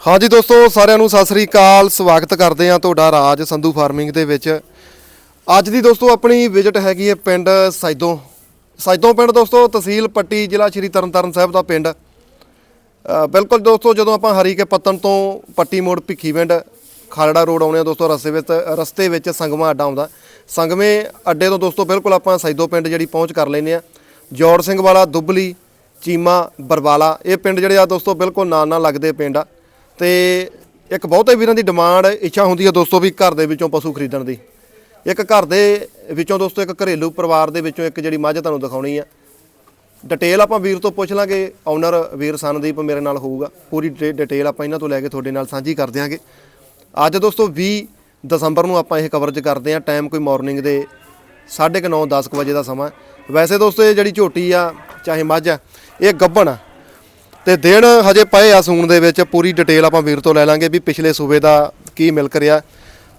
ਹਾਂਜੀ ਦੋਸਤੋ, ਸਾਰਿਆਂ ਨੂੰ ਸਤਿ ਸ੍ਰੀ ਅਕਾਲ। ਸਵਾਗਤ ਕਰਦੇ ਹਾਂ ਤੁਹਾਡਾ ਰਾਜ ਸੰਧੂ ਫਾਰਮਿੰਗ ਦੇ ਵਿੱਚ। ਅੱਜ ਦੀ ਦੋਸਤੋ, ਆਪਣੀ ਵਿਜ਼ਿਟ ਹੈਗੀ ਹੈ ਪਿੰਡ ਸਾਈਦੋਂ। ਸਾਈਦੋਂ ਪਿੰਡ ਦੋਸਤੋ, ਤਹਿਸੀਲ ਪੱਟੀ, ਜ਼ਿਲ੍ਹਾ ਸ਼੍ਰੀ ਤਰਨਤਾਰਨ ਸਾਹਿਬ ਦਾ ਪਿੰਡ। ਬਿਲਕੁਲ ਦੋਸਤੋ, ਜਦੋਂ ਆਪਾਂ ਹਰੀਕੇ ਪੱਤਨ ਤੋਂ ਪੱਟੀ ਮੋੜ ਭਿੱਖੀਵਿੰਡ ਖਾਲੜਾ ਰੋਡ ਆਉਂਦੇ ਆ ਦੋਸਤੋ, ਰਸਤੇ ਵਿੱਚ ਰਸਤੇ ਵਿੱਚ ਸੰਗਮਾ ਅੱਡਾ ਆਉਂਦਾ। ਸੰਗਮੇ ਅੱਡੇ ਤੋਂ ਦੋਸਤੋ, ਬਿਲਕੁਲ ਆਪਾਂ ਸੈਦੋਂ ਪਿੰਡ ਜਿਹੜੀ ਪਹੁੰਚ ਕਰ ਲੈਨੇ ਆ ਜੋੜ ਸਿੰਘ ਵਾਲਾ, ਦੁੱਬਲੀ, ਚੀਮਾ, ਬਰਵਾਲਾ, ਇਹ ਪਿੰਡ ਜਿਹੜੇ ਆ ਦੋਸਤੋ, ਬਿਲਕੁਲ ਨਾਲ ਨਾਲ ਲੱਗਦੇ ਪਿੰਡ ਆ। ਤੇ ਇੱਕ ਬਹੁਤੇ ਵੀਰਾਂ ਦੀ ਡਿਮਾਂਡ, ਇੱਛਾ ਹੁੰਦੀ ਹੈ ਦੋਸਤੋ ਵੀ ਘਰ ਦੇ ਵਿੱਚੋਂ ਪਸ਼ੂ ਖਰੀਦਣ ਦੀ। ਇੱਕ ਘਰ ਦੇ ਵਿੱਚੋਂ ਦੋਸਤੋ ਇੱਕ ਘਰੇਲੂ ਪਰਿਵਾਰ ਦੇ ਵਿੱਚੋਂ ਇੱਕ ਜਿਹੜੀ ਮੱਝ ਤੁਹਾਨੂੰ ਦਿਖਾਉਣੀ ਆ। ਡਿਟੇਲ ਆਪਾਂ ਵੀਰ ਤੋਂ ਪੁੱਛ ਲਾਂਗੇ ਓਨਰ ਵੀਰ ਸੰਦੀਪ ਮੇਰੇ ਨਾਲ ਹੋਊਗਾ। ਪੂਰੀ ਡਿਟੇ- ਡਿਟੇਲ ਆਪਾਂ ਇਹਨਾਂ ਤੋਂ ਲੈ ਕੇ ਤੁਹਾਡੇ ਨਾਲ ਸਾਂਝੀ ਕਰ ਦਿਆਂਗੇ। ਅੱਜ ਦੋਸਤੋ 20 ਦਸੰਬਰ ਨੂੰ ਆਪਾਂ ਇਹ ਕਵਰੇਜ ਕਰਦੇ ਹਾਂ ਟਾਈਮ ਕੋਈ ਮਾਰਨਿੰਗ ਦੇ 9:30 10 ਕੁ ਵਜੇ ਦਾ ਸਮਾਂ। ਵੈਸੇ ਦੋਸਤੋ ਇਹ ਜਿਹੜੀ ਝੋਟੀ ਆ, ਚਾਹੇ ਮੱਝ ਆ, ਇਹ ਗੱਬਣ ਆ। ਤੇ ਦਿਨ ਹਜੇ ਪਏ ਆ ਸੂਣ ਦੇ ਵਿੱਚ ਪੂਰੀ ਡਿਟੇਲ ਆਪਾਂ ਵੀਰ ਤੋਂ ਲੈ ਲਾਂਗੇ ਵੀ ਪਿਛਲੇ ਸੂਬੇ ਦਾ ਕੀ ਮਿਲਕ ਰਿਹਾ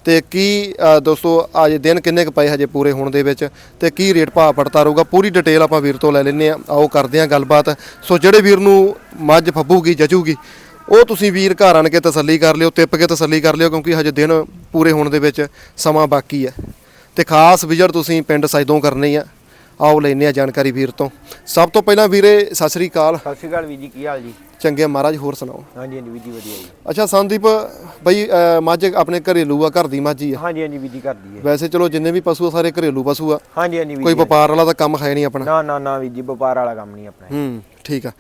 ਤੇ ਕੀ ਅ, ਦੋਸਤੋ ਅੱਜ ਦਿਨ ਕਿੰਨੇ ਕੁ ਪਏ ਹਜੇ ਪੂਰੇ ਹੋਣ ਦੇ ਵਿੱਚ ਤੇ ਕੀ ਰੇਟ ਭਾਅ ਪੜਤਾ ਰਹੂਗਾ ਪੂਰੀ ਡਿਟੇਲ ਆਪਾਂ ਵੀਰ ਤੋਂ ਲੈ ਲੈਨੇ ਆ ਆਓ ਕਰਦੇ ਆ ਗੱਲਬਾਤ। ਸੋ ਜਿਹੜੇ ਵੀਰ ਨੂੰ ਮੱਝ ਫੱਬੂਗੀ ਜਜੂਗੀ ਉਹ ਤੁਸੀਂ ਵੀਰ ਘਰ ਆਣ ਕੇ ਤਸੱਲੀ ਕਰ ਲਿਓ ਤਿੱਪ ਕੇ ਤਸੱਲੀ ਕਰ ਲਿਓ ਕਿਉਂਕਿ ਹਜੇ ਦਿਨ ਪੂਰੇ ਹੋਣ ਦੇ ਵਿੱਚ ਸਮਾਂ ਬਾਕੀ ਹੈ। ਤੇ ਖਾਸ ਵਿਜ਼ਿਟ ਤੁਸੀਂ ਪਿੰਡ ਸਾਈਦੋਂ ਕਰਨੀ ਆ। ਆਓ ਲੈਨੇ ਆ ਜਾਣਕਾਰੀ ਵੀਰ ਤੋਂ। ਸਭ ਤੋਂ ਪਹਿਲਾਂ ਵੀਰੇ, ਸਤਿ ਸ੍ਰੀ ਅਕਾਲ। ਸਤਿ ਸ਼੍ਰੀ ਅਕਾਲ ਵੀਰ ਜੀ, ਕੀ ਹਾਲ ਜੀ? ਚੰਗੇ ਮਹਾਰਾਜ ਹੋਰ ਸੁਣਾਓ? ਹਾਂਜੀ ਹਾਂਜੀ ਵੀਰ ਜੀ ਵਧੀਆ ਜੀ। ਅੱਛਾ ਸੰਦੀਪ ਬਈ ਅਹ, ਮੱਝ ਆਪਣੇ ਘਰੇਲੂ ਆ ਘਰ ਦੀ ਮੱਝ ਹੀ ਆ? ਹਾਂਜੀ ਹਾਂਜੀ ਵੀਰ ਜੀ ਕਰਦੀ ਹੈ। ਵੈਸੇ ਚਲੋ ਜਿੰਨੇ ਵੀ ਪਸ਼ੂ ਆ ਸਾਰੇ ਘਰੇਲੂ ਪਸ਼ੂ ਆ। ਹਾਂਜੀ ਹਾਂਜੀ ਵੀਰ ਕੋਈ ਜੀ ਵਪਾਰ ਵਾਲਾ ਤਾਂ ਕੰਮ ਹੈ ਨਹੀਂ ਆਪਣਾ? ਨਾ ਨਾ ਨਾ ਵੀਰ ਜੀ ਵਪਾਰ ਵਾਲਾ ਕੰਮ ਨਹੀਂ ਆਪਣਾ। ਹੂੰ ਠੀਕ ਆ।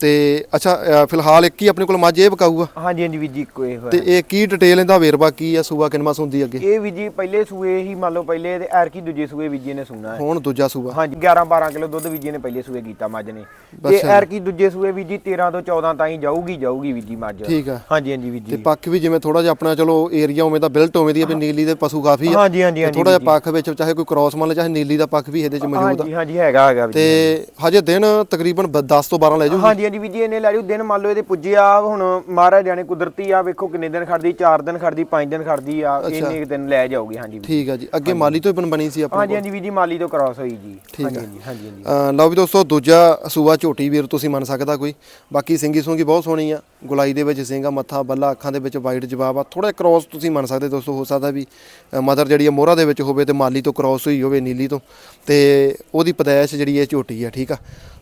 ਤੇ ਅੱਛਾ ਅਹ, ਫਿਲਹਾਲ ਇੱਕ ਹੀ ਆਪਣੇ ਕੋਲ ਮੱਝ ਇਹ ਬਕਾਊ ਆ ਹਾਂਜੀ ਹਾਂਜੀ ਵੀਰ ਜੀ ਕੋਈ ਹੋਇਆ। ਤੇ ਇਹ ਕੀ ਡਿਟੇਲ ਇਹਦਾ ਵੇਰਵਾ ਕੀ ਆ ਸੂਆ ਕਿੰਨਵਾ ਸੁੰਦੀ ਅੱਗੇ? ਇਹ ਵੀਰ ਜੀ ਪਹਿਲੇ ਸੂਏ ਹੀ ਮੰਨ ਲਓ ਪਹਿਲੇ ਤੇ ਐਰਕੀ ਦੂਜੇ ਸੂਏ ਵੀਰ ਜੀ ਨੇ ਸੁਣਾ। ਹੈ ਹੁਣ ਦੂਜਾ ਸੂਆ। ਹਾਂਜੀ 11 12 ਕਿਲੋ ਦੁੱਧ ਵੀਰ ਜੀ ਨੇ ਪਹਿਲੇ ਸੂਏ ਕੀਤਾ ਮੱਝ ਨੇ। ਤੇ। ਐਰਕੀ ਦੂਜੇ ਸੂਏ ਵੀਰ ਜੀ 13 ਤੋਂ 14 ਤਾਈਂ ਜਾਊਗੀ ਜਾਊਗੀ ਵੀਰ ਜੀ ਮੱਝ। ਠੀਕ ਆ। ਹਾਂਜੀ ਹਾਂਜੀ ਵੀਰ ਤੇ ਪੱਖ ਵੀ ਜਿਵੇਂ ਥੋੜਾ ਜਿਹਾ ਆਪਣਾ ਚਲੋ ਏਰੀਆ ਉਵੇਂ ਦਾ ਬਿਲਟ ਉਵੇਂ ਦੀ ਆ ਵੀ ਨੀਲੀ ਦੇ ਪਸ਼ੂ ਕਾਫੀ ਆ। ਹਾਂਜੀ ਹਾਂਜੀ ਹਾਂਜੀ ਥੋੜਾ ਜਿਹਾ ਪੱਖ ਵਿੱਚ ਚਾਹੇ ਕੋਈ ਕ੍ਰਾਸ ਮੰਨ ਲੇ ਚਾਹੇ ਨੀਲੀ ਦਾ ਪੱਖ ਵੀ ਇਹਦੇ ਚ ਮੌਜੂਦ ਆ। ਹਾਂਜੀ ਹਾਂਜੀ ਹੈਗਾ ਹੈਗਾ ਵੀਰ ਜੀ ਤੇ ਹਜੇ ਦਿਨ ਤਕਰੀਬਨ 10 ਤੋਂ 12 ਲੈ ਜੂ ਹਾਂਜੀ ਹਾਂਜੀ ਵੀਰ ਜੀ ਇਹਨੇ ਲੈ ਲਿਓ ਦਿਨ ਮੰਨ ਲਓ ਇਹਦੇ ਪੁੱਜੇ ਆ ਹੁਣ ਮਹਾਰਾਜ ਜਾਣੇ ਕੁਦਰਤੀ ਆ ਵੇਖੋ ਕਿੰਨੇ ਦਿਨ ਖੜਦੀ 4 ਦਿਨ ਖੜਦੀ 5 ਦਿਨ ਖੜਦੀ ਆ ਇੰਨੇ ਦਿਨ ਲੈ ਜਾਊਗੀ ਹਾਂਜੀ। ਠੀਕ ਆ ਜੀ। ਅੱਗੇ ਮਾਲੀ ਤੋਂ ਹੀ ਬਣ ਬਣੀ ਸੀ ਆਪਣੀ ਹਾਂਜੀ ਹਾਂਜੀ ਵੀਰ ਜੀ ਮਾਲੀ ਤੋਂ ਕ੍ਰਾਸ ਹੋਈ ਜੀ। ਹਾਂਜੀ। ਹਾਂਜੀ ਹਾਂਜੀ ਲਓ ਵੀ ਦੋਸਤੋ ਦੂਜਾ ਸੂਆ ਝੋਟੀ ਵੀਰ ਤੁਸੀਂ ਮੰਨ ਸਕਦਾ ਕੋਈ। ਬਾਕੀ ਸਿੰਗੀ ਸੂੰਗੀ ਬਹੁਤ ਸੋਹਣੀ ਆ। ਗੁਲਾਈ ਦੇ ਵਿੱਚ ਸਿੰਗਾ ਮੱਥਾ ਬੱਲਾ ਅੱਖਾਂ ਦੇ ਵਿੱਚ ਵਾਈਟ ਜਵਾਬ ਆ। ਥੋੜਾ ਕ੍ਰਾਸ ਤੁਸੀਂ ਮੰਨ ਸਕਦੇ ਦੋਸਤੋ ਹੋ ਸਕਦਾ ਵੀ ਮਦਰ ਜਿਹੜੀ ਆ ਮੋਹਰਾ ਦੇ ਵਿੱਚ ਹੋਵੇ ਤੇ ਮਾਲੀ ਤੋਂ ਕ੍ਰਾਸ ਹੋਈ ਹੋਵੇ ਨੀਲੀ ਤੋਂ। ਤੇ ਉਹਦੀ ਪਦਾਇਸ਼ ਜਿਹੜੀ ਇਹ ਝੋਟੀ ਆ ਠੀਕ ਆ।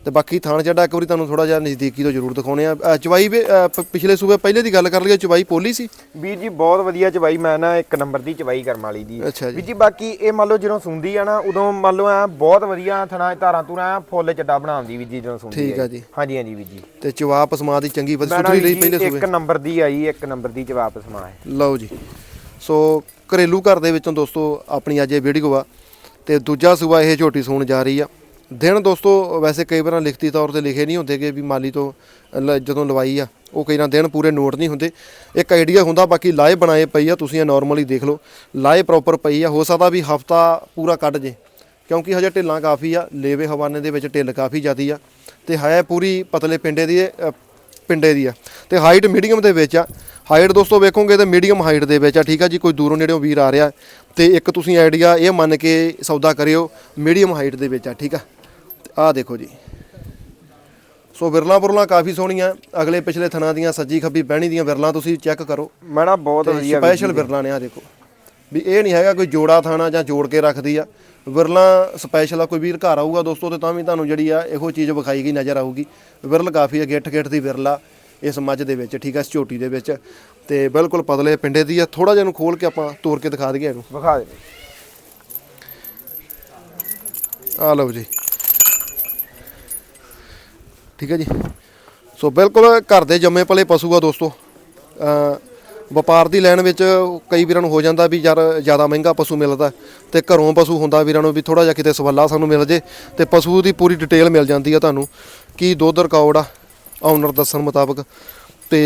ਤੇ ਬਾਕੀ ਥਾਣ ਜਿਹੜਾ ਇੱਕ ਵਾਰੀ ਤੁਹਾਨੂੰ ਥੋੜਾ ਜਿਹਾ ਨਜ਼ਦੀਕੀ ਤੋਂ ਜ਼ਰੂਰ ਦਿਖਾਉਣੇ ਆ। ਚਵਾਈ ਵੀ ਪਿਛਲੇ ਸੂਬੇ ਪਹਿਲੇ ਦੀ ਗੱਲ ਕਰ ਲਈਏ ਚਵਾਈ ਪੋਲੀ ਸੀ? ਵੀਰ ਜੀ ਬਹੁਤ ਵਧੀਆ ਚਵਾਈ ਮੈਂ ਨਾ ਇੱਕ ਨੰਬਰ ਦੀ ਚਵਾਈ ਕਰਮ ਵਾਲੀ ਦੀ। ਵੀਰ ਜੀ ਬਾਕੀ ਇਹ ਮੰਨ ਲਓ ਜਦੋਂ ਸੁੰਦੀ ਆ ਨਾ ਉਦੋਂ ਮੰਨ ਲਓ ਐ ਬਹੁਤ ਵਧੀਆ ਥਣਾ ਧਾਰਾਂ ਤੂਰਾਂ ਫੁੱਲ ਚੱਡਾ ਬਣਾਉਂਦੀ ਵੀਰ ਜੀ ਜਦੋਂ ਸੁੰਦੀ ਠੀਕ ਆ ਜੀ। ਹਾਂਜੀ ਹਾਂਜੀ ਵੀਰ ਜੀ। ਤੇ ਚਵਾ ਪਸਮਾ ਦੀ ਚੰਗੀ ਮੈਂ ਨਾ ਸੁਥਰੀ ਰਹੀ ਪਹਿਲੇ ਸੂਬੇ ਇੱਕ ਨੰਬਰ ਦੀ ਆਈ ਇੱਕ ਨੰਬਰ ਦੀ ਜਵਾਬ ਸਮਾ ਹੈ। ਲਓ ਜੀ। ਸੋ ਘਰੇਲੂ ਘਰ ਦੇ ਵਿੱਚੋਂ ਦੋਸਤੋ ਆਪਣੀ ਅੱਜ ਇਹ ਵੀਡੀਓ ਆ ਤੇ ਦੂਜਾ ਸੂਆ ਇਹ ਝੋਟੀ ਸੂਣ ਜਾ ਰਹੀ ਆ। ਦਿਨ ਦੋਸਤੋ ਵੈਸੇ ਕਈ ਵਾਰਾਂ ਲਿਖਤੀ ਤੌਰ ਤੇ ਲਿਖੇ ਨਹੀਂ ਹੁੰਦੇਗੇ ਵੀ ਮਾਲੀ ਤੋਂ ਜਦੋਂ ਲਵਾਈ ਆ ਉਹ ਕਈ ਨਾ ਦਿਨ ਪੂਰੇ ਨੋਟ ਨਹੀਂ ਹੁੰਦੇ। ਇੱਕ ਆਈਡੀਆ ਹੁੰਦਾ ਬਾਕੀ ਲਾਏ ਬਣਾਏ ਪਈ ਆ ਤੁਸੀਂ ਇਹ ਨਾਰਮਲੀ ਦੇਖ ਲਓ। ਲਾਏ ਪ੍ਰੋਪਰ ਪਈ ਆ ਹੋ ਸਕਦਾ ਵੀ ਹਫਤਾ ਪੂਰਾ ਕੱਢ ਜੇ ਕਿਉਂਕਿ ਹਜੇ ਢਿੱਲਾਂ ਕਾਫੀ ਆ ਲੇਵੇ ਹਵਾਨੇ ਦੇ ਵਿੱਚ ਢਿੱਲ ਕਾਫੀ ਜ਼ਿਆਦੀ ਆ। ਤੇ ਹੈ ਪੂਰੀ ਪਤਲੇ ਪਿੰਡੇ ਦੀ ਪਿੰਡੇ ਦੀ ਆ। ਤੇ ਹਾਈਟ ਮੀਡੀਅਮ ਦੇ ਵਿੱਚ ਆ। ਹਾਈਟ ਦੋਸਤੋ ਵੇਖੋਗੇ ਤੇ ਮੀਡੀਅਮ ਹਾਈਟ ਦੇ ਵਿੱਚ ਆ। ਠੀਕ ਆ ਜੀ ਕੋਈ ਦੂਰੋਂ ਨੇੜਿਓਂ ਵੀਰ ਆ ਰਿਹਾ। ਤੇ ਇੱਕ ਤੁਸੀਂ ਆਈਡੀਆ ਇਹ ਮੰਨ ਕੇ ਸੌਦਾ ਕਰਿਓ ਮੀਡੀਅਮ ਹਾਈਟ ਦੇ ਵਿੱਚ ਆ। ਠੀਕ ਆ। ਆਹ ਦੇਖੋ ਜੀ। ਸੋ ਵਿਰਲਾ ਬੁਰਲਾ ਕਾਫੀ ਸੋਹਣੀਆਂ। ਅਗਲੇ ਪਿਛਲੇ ਥਣਾ ਦੀਆਂ ਸੱਜੀ ਖੱਬੀ ਬਹਿਣੀ ਦੀਆਂ ਵਿਰਲਾਂ ਤੁਸੀਂ ਚੈੱਕ ਕਰੋ। ਮੈਂ ਨਾ ਬਹੁਤ ਵਧੀਆ ਸਪੈਸ਼ਲ ਵਿਰਲਾ ਨੇ ਆ ਦੇਖੋ। ਵੀ ਇਹ ਨਹੀਂ ਹੈਗਾ ਕੋਈ ਜੋੜਾ ਥਾਣਾ ਜਾਂ ਜੋੜ ਕੇ ਰੱਖਦੀ ਆ। ਵਿਰਲਾ ਸਪੈਸ਼ਲ ਆ ਕੋਈ ਵੀਰ ਘਰ ਆਊਗਾ ਦੋਸਤੋ ਤੇ ਤਾਂ ਵੀ ਤੁਹਾਨੂੰ ਜਿਹੜੀ ਆ ਇਹੋ ਚੀਜ਼ ਵਿਖਾਈ ਗਈ ਨਜ਼ਰ ਆਊਗੀ। ਵਿਰਲ ਕਾਫੀ ਆ ਗਿੱਠ ਗਿੱਠ ਦੀ ਵਿਰਲਾ ਇਸ ਮੱਝ ਦੇ ਵਿੱਚ ਠੀਕ ਆ ਇਸ ਝੋਟੀ ਦੇ ਵਿੱਚ। ਤੇ ਬਿਲਕੁਲ ਪਤਲੇ ਪਿੰਡੇ ਦੀ ਆ ਥੋੜਾ ਜਿਹਾ ਨੂੰ ਖੋਲ ਕੇ ਆਪਾਂ ਤੋੜ ਕੇ ਦਿਖਾ ਦਈਏ ਇਹਨੂੰ। ਵਿਖਾ ਦੇ। ਆ ਲਓ ਜੀ। ਠੀਕ ਹੈ ਜੀ। ਸੋ ਬਿਲਕੁਲ ਘਰ ਦੇ ਜੰਮੇ ਪਲੇ ਪਸ਼ੂ ਆ ਦੋਸਤੋ। ਵਪਾਰ ਦੀ ਲੈਣ ਵਿੱਚ ਕਈ ਵੀਰਾਂ ਨੂੰ ਹੋ ਜਾਂਦਾ ਵੀ ਯਾਰ ਜ਼ਿਆਦਾ ਮਹਿੰਗਾ ਪਸ਼ੂ ਮਿਲਦਾ ਤੇ ਘਰੋਂ ਪਸ਼ੂ ਹੁੰਦਾ ਵੀਰਾਂ ਨੂੰ ਵੀ ਥੋੜਾ ਜਿਹਾ ਕਿਤੇ ਸਵਾਲਾ ਸਾਨੂੰ ਮਿਲ ਜੇ ਤੇ ਪਸ਼ੂ ਦੀ ਪੂਰੀ ਡਿਟੇਲ ਮਿਲ ਜਾਂਦੀ ਆ ਤੁਹਾਨੂੰ ਕੀ ਦੁੱਧ ਰਿਕਾਰਡ ਆ ਓਨਰ ਦੱਸਣ ਮੁਤਾਬਕ ਤੇ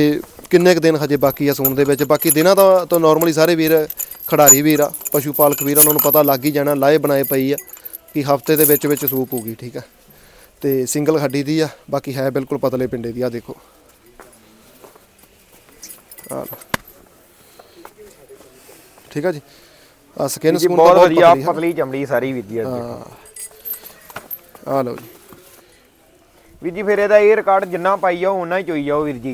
ਕਿੰਨੇ ਕੁ ਦਿਨ ਹਜੇ ਬਾਕੀ ਆ ਸੂਣ ਦੇ ਵਿੱਚ? ਬਾਕੀ ਦਿਨਾਂ ਦਾ ਤਾਂ ਨਾਰਮਲੀ ਸਾਰੇ ਵੀਰ ਖਿਡਾਰੀ ਵੀਰ ਆ ਪਸ਼ੂ ਪਾਲਕ ਵੀਰ ਆ, ਉਹਨਾਂ ਨੂੰ ਪਤਾ ਲੱਗ ਹੀ ਜਾਣਾ ਲਾਏ ਬਣਾਏ ਪਈ ਆ ਕਿ ਹਫ਼ਤੇ ਦੇ ਵਿੱਚ ਵਿੱਚ ਸੂਪ ਹੋਊਗੀ ਠੀਕ ਆ। ਤੇ ਸਿੰਗਲ ਹੱਡੀ ਦੀ ਆ ਬਾਕੀ ਹੈ ਬਿਲਕੁਲ ਪਤਲੇ ਪਿੰਡੇ ਦੀ ਆ ਦੇਖੋ। ਆ ਠੀਕ ਆ ਜੀ? ਆ ਸਕਿਨ ਜੀ ਸਕੂਨ ਬਹੁਤ ਵਧੀਆ ਪਤਲੀ ਚਮੜੀ ਸਾਰੀ ਵੀਰ ਜੀ ਅੱਜ ਆ ਲਓ ਜੀ। ਵੀਰ ਜੀ ਫਿਰ ਇਹਦਾ ਇਹ ਰਿਕਾਰਡ ਜਿੰਨਾ ਪਾਈ ਜਾਓ ਉਹਨਾਂ ਹੀ ਚੋਈ ਜਾਓ ਵੀਰ ਜੀ।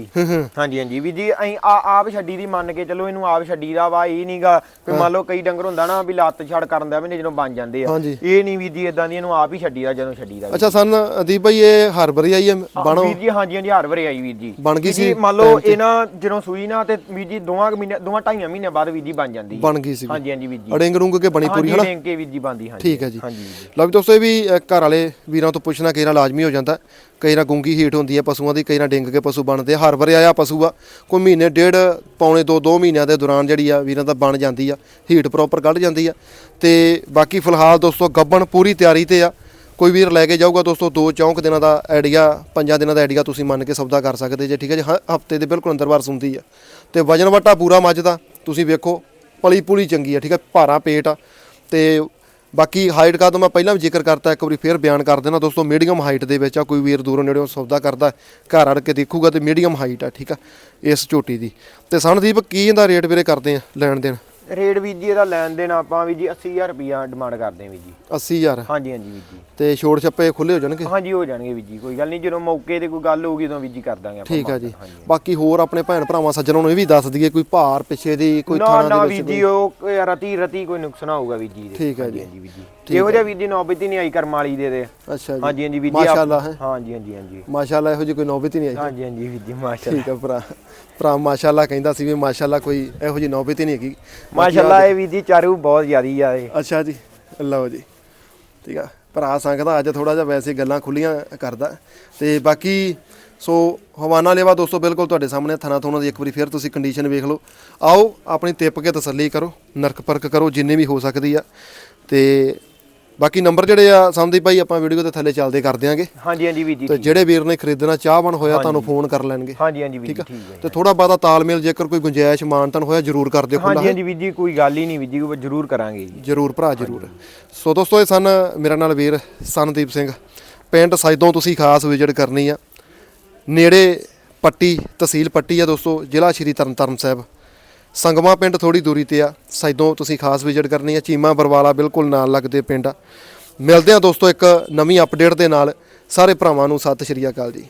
ਹਾਂਜੀ ਹਾਂਜੀ। ਵੀਰ ਜੀ ਅਸੀਂ ਆ- ਆਪ ਛੱਡੀ ਦੀ ਮੰਨ ਕੇ ਚਲੋ ਇਹਨੂੰ ਆਪ ਛੱਡੀ ਦਾ ਵਾ ਇਹ ਨਹੀਂਗਾ ਵੀ ਮੰਨ ਲਓ ਕਈ ਡੰਗਰ ਹੁੰਦਾ ਨਾ ਵੀ ਲੱਤ ਛੜ ਕਰਨ ਦਾ ਵੀ ਜਦੋਂ ਬਣ ਜਾਂਦੇ ਆ। ਇਹ ਨਹੀਂ ਵੀਰ ਜੀ ਇਦਾਂ ਦੀ ਇਹਨੂੰ ਆਪ ਹੀ ਛੱਡੀ ਦਾ ਜਦੋਂ ਛੱਡੀ ਦਾ ਅੱਛਾ ਸਨ ਅਦੀਪ ਭਾਈ ਇਹ ਹਰਬਰੀ ਆਈ ਹੈ ਬਣੋ? ਵੀਰ ਜੀ ਹਾਂਜੀ ਹਾਂਜੀ ਹਰ ਵਾਰੀ ਆਈ ਵੀਰ ਜੀ। ਬਣ ਗਈ ਸੀ ਮੰਨ ਲਓ ਇਹ ਨਾ ਜਦੋਂ ਸੂਈ ਨਾ ਤੇ ਵੀਰ ਜੀ ਦੋਵਾਂ ਕੁ ਮਹੀਨੇ ਦੋਵਾਂ ਢਾਈਆਂ ਮਹੀਨੇ ਬਾਅਦ ਵੀਰ ਜੀ ਬਣ ਜਾਂਦੀ। ਬਣ ਗਈ ਸੀ ਹਾਂਜੀ ਹਾਂਜੀ ਵੀਰ ਜੀ। ਅੜਿੰਗ ਰੁੰਗ ਕੇ ਬਣੀ ਪੂਰੀ ਹਨਾ? ਡੇਂਗ ਕੇ ਵੀਰ ਜੀ ਬੰਦੀ ਹਾਂਜੀ। ਠੀਕ ਹੈ ਜੀ। ਲਓ ਵੀ ਦੋਸਤੋ ਇਹ ਵੀ ਘਰ ਵਾਲੇ ਵੀਰਾਂ ਤੋਂ ਪੁੱਛਣਾ ਨਾਲ ਲਾਜ਼ਮੀ ਹੋ ਜਾਂਦਾ। ਕਈ ਨਾ ਗੁੰਗੀ ਹੀਟ ਹੁੰਦੀ ਹੈ ਪਸ਼ੂਆਂ ਦੀ ਕਈ ਨਾ ਡਿੰਗ ਕੇ ਪਸ਼ੂ ਬਣਦੇ ਆ। ਹਰ ਵਾਰ ਆਇਆ ਪਸ਼ੂ ਆ, ਕੋਈ ਮਹੀਨੇ ਡੇਢ, ਪੌਣੇ ਦੋ ਦੋ ਮਹੀਨਿਆਂ ਦੇ ਦੌਰਾਨ ਜਿਹੜੀ ਆ ਵੀਰਾਂ ਦਾ ਬਣ ਜਾਂਦੀ ਆ, ਹੀਟ ਪ੍ਰੋਪਰ ਕੱਢ ਜਾਂਦੀ ਆ। ਤੇ ਬਾਕੀ ਫਿਲਹਾਲ ਦੋਸਤੋ ਗੱਬਣ ਪੂਰੀ ਤਿਆਰੀ ਤੇ ਆ, ਕੋਈ ਵੀਰ ਲੈ ਕੇ ਜਾਊਗਾ ਦੋਸਤੋ, ਦੋ ਚੌਂਕ ਦਿਨਾਂ ਦਾ ਆਈਡੀਆ, ਪੰਜਾਂ ਦਿਨਾਂ ਦਾ ਆਈਡੀਆ ਤੁਸੀਂ ਮੰਨ ਕੇ ਸੌਦਾ ਕਰ ਸਕਦੇ ਜੇ, ਠੀਕ ਹੈ ਜੀ? ਹਫ਼ਤੇ ਦੇ ਬਿਲਕੁਲ ਅੰਦਰ ਬਾਰ ਸੁਣਦੀ ਆ। ਤੇ ਵਜਨ ਵਟਾ ਪੂਰਾ ਮੱਝ ਦਾ, ਤੁਸੀਂ ਵੇਖੋ ਪਲੀ ਪੁਲੀ ਚੰਗੀ ਆ, ਠੀਕ ਹੈ? ਭਾਰਾ ਪੇਟ ਆ, ਤੇ ਬਾਕੀ ਹਾਈਟ ਕਾ ਤੋਂ ਮੈਂ ਪਹਿਲਾਂ ਵੀ ਜ਼ਿਕਰ ਕਰਤਾ, ਇੱਕ ਵਾਰੀ ਫੇਰ ਬਿਆਨ ਕਰ ਦੇਣਾ ਦੋਸਤੋ ਮੀਡੀਅਮ ਹਾਈਟ ਦੇ ਵਿੱਚ ਆ, ਕੋਈ ਵੀਰ ਦੂਰੋਂ ਨੇੜਿਓਂ ਸੌਦਾ ਕਰਦਾ, ਘਰ ਅੜ ਕੇ ਦੇਖੂਗਾ ਤੇ ਮੀਡੀਅਮ ਹਾਈਟ ਆ, ਠੀਕ ਆ, ਇਸ ਝੋਟੀ ਦੀ। ਤੇ ਸਨਦੀਪ ਕੀ ਇਹਦਾ ਰੇਟ ਵੀਰੇ ਕਰਦੇ ਆ ਲੈਣ ਦੇਣ? ਰੇਟ ਵੀਰ ਜੀ ਇਹਦਾ ਲੈਣ ਦੇਣ ਆਪਾਂ ਵੀਰ ਜੀ 80000 ਰੁਪਿਆ ਡਿਮਾਂਡ ਕਰਦੇ ਹਾਂ ਵੀਰ ਜੀ। 80000 ਹਾਂਜੀ ਹਾਂਜੀ ਵੀਰ ਜੀ। ਤੇ ਛੋੜ ਛੱਪੇ ਖੁੱਲੇ ਹੋ ਜਾਣਗੇ? ਹਾਂਜੀ ਹੋ ਜਾਣਗੇ ਵੀਰ ਜੀ ਕੋਈ ਗੱਲ ਨਹੀਂ ਜਦੋਂ ਮੌਕੇ ਤੇ ਕੋਈ ਗੱਲ ਹੋਊਗੀ ਉਦੋਂ ਵੀਰ ਜੀ ਕਰ ਦਾਂਗੇ ਆਪਾਂ ਠੀਕ ਆ ਜੀ। ਹਾਂਜੀ। ਬਾਕੀ ਹੋਰ ਆਪਣੇ ਭੈਣ ਭਰਾਵਾਂ ਸੱਜਣਾਂ ਨੂੰ ਇਹ ਵੀ ਦੱਸ ਦਈਏ ਕੋਈ ਭਾਰ ਪਿੱਛੇ ਦੀ ਕੋਈ ਨਾ ਥਾਣਾ ਨਾ ਦੇ ਵਿੱਚ ਜੀ ਉਹ ਰਤੀ ਰਤੀ ਕੋਈ ਨੁਕਸਾਨ ਹੋਊਗਾ ਵੀਰ ਜੀ ਇਹਦੇ। ਠੀਕ ਹੈ ਜੀ। ਹਾਂਜੀ ਵੀਰ ਜੀ। ਇਹੋ ਜਿਹਾ ਵੀਰ ਜੀ ਨੌਬਤ ਹੀ ਨਹੀਂ ਆਈ ਕਰਮ ਵਾਲੀ ਦੇ ਦੇ। ਅੱਛਾ ਜੀ। ਹਾਂਜੀ ਹਾਂਜੀ ਵੀਰ ਜੀ ਆਪ- ਮਾਸ਼ਾਅੱਲਾ ਹੈ? ਹਾਂਜੀ ਹਾਂਜੀ ਹਾਂਜੀ। ਮਾਸ਼ਾਅੱਲਾ ਇਹੋ ਜਿਹੀ ਕੋਈ ਨੌਬਤ ਹੀ ਨਹੀਂ ਆਈ। ਹਾਂਜੀ ਹਾਂਜੀ ਵੀਰ ਜੀ ਮਾਸ਼ਾਅੱਲਾ ਠੀਕ ਆ ਭਰਾ। ਭਰਾ ਮਾਸ਼ਾਅੱਲਾ ਕਹਿੰਦਾ ਸੀ ਵੀ ਮਾਸ਼ਾਅੱਲਾ ਕੋਈ ਇਹੋ ਜਿਹੀ ਨੌਬਤ ਹੀ ਨਹੀਂ ਹੈਗੀ। ਮਾਸ਼ਾਅੱਲਾ ਇਹ ਵੀਰ ਜੀ ਚਾਰੂ ਬਹੁਤ ਜ਼ਿਆਦੀ ਆ ਇਹ। ਅੱਛਾ ਜੀ ਲਓ ਜੀ। ਠੀਕ ਆ ਭਰਾ ਸੰਗਦਾ ਅੱਜ ਥੋੜਾ ਜਿਹਾ ਵੈਸੇ ਗੱਲਾਂ ਖੁੱਲੀਆਂ ਕਰਦਾ। ਤੇ ਬਾਕੀ ਸੋ ਹਵਾਨਾ ਲੇਵਾ ਦੋਸਤੋ ਬਿਲਕੁਲ ਤੁਹਾਡੇ ਸਾਹਮਣੇ ਥਣਾ ਥੋਣਾ ਦੀ ਇੱਕ ਵਾਰੀ ਫਿਰ ਤੁਸੀਂ ਕੰਡੀਸ਼ਨ ਵੇਖ ਲਓ। ਆਓ ਆਪਣੀ ਤਿੱਪ ਕੇ ਤਸੱਲੀ ਕਰੋ ਨਰਕ ਪਰਕ ਕਰੋ ਜਿੰਨੇ ਵੀ ਹੋ ਸਕਦੀ ਆ। ਤੇ ਬਾਕੀ ਨੰਬਰ ਜਿਹੜੇ ਆ ਸੰਦੀਪ ਭਾਈ ਆਪਾਂ ਵੀਡੀਓ ਦੇ ਥੱਲੇ ਚੱਲਦੇ ਕਰ ਦਿਆਂਗੇ। ਹਾਂਜੀ ਹਾਂਜੀ ਵੀਰ ਜੀ ਤੇ ਜਿਹੜੇ ਵੀਰ ਨੇ ਖਰੀਦਣਾ ਚਾਹਵਾਨ ਹੋਇਆ ਤੁਹਾਨੂੰ ਫੋਨ ਕਰ ਲੈਣਗੇ। ਹਾਂਜੀ ਹਾਂਜੀ ਵੀਰ ਜੀ ਠੀਕ ਹੈ। ਤੇ ਥੋੜਾ ਬਾਤਾ ਤਾਲਮੇਲ ਜੇਕਰ ਕੋਈ ਗੁੰਜਾਇਸ਼ ਮਾਨਤਨ ਹੋਇਆ ਜਰੂਰ ਕਰ ਦਿਓ ਹਾਂਜੀ ਹਾਂਜੀ ਵੀਰ ਜੀ ਕੋਈ ਗੱਲ ਹੀ ਨਹੀਂ ਵੀਰ ਜੀ ਜ਼ਰੂਰ ਕਰਾਂਗੇ ਜੀ। ਜਰੂਰ ਭਰਾ ਜਰੂਰ। ਸੋ ਦੋਸਤੋ ਇਹ ਸਨ ਮੇਰਾ ਨਾਲ ਵੀਰ ਸਨਦੀਪ ਸਿੰਘ। ਪਿੰਡ ਸਾਈਦੋਂ ਤੁਸੀਂ ਖਾਸ ਵਿਜ਼ਿਟ ਕਰਨੀ ਆ। ਨੇੜੇ ਪੱਟੀ ਤਹਿਸੀਲ ਪੱਟੀ ਆ ਦੋਸਤੋ ਜ਼ਿਲ੍ਹਾ ਸ਼੍ਰੀ ਤਰਨਤਾਰਨ ਸਾਹਿਬ। ਸੰਗਮਾ ਪਿੰਡ ਥੋੜੀ ਦੂਰੀ ਤੇ ਆ। ਸਾਈਦੋਂ ਤੁਸੀਂ ਖਾਸ ਵਿਜ਼ਿਟ ਕਰਨੀ ਆ। ਚੀਮਾ ਬਰਵਾਲਾ ਬਿਲਕੁਲ ਨਾਲ ਲੱਗਦੇ ਪਿੰਡ ਆ। ਮਿਲਦੇ ਆ ਦੋਸਤੋ ਇੱਕ ਨਵੀਂ ਅਪਡੇਟ ਦੇ ਨਾਲ। ਸਾਰੇ ਭਰਾਵਾਂ ਨੂੰ ਸਤਿ ਸ਼੍ਰੀ ਅਕਾਲ ਜੀ।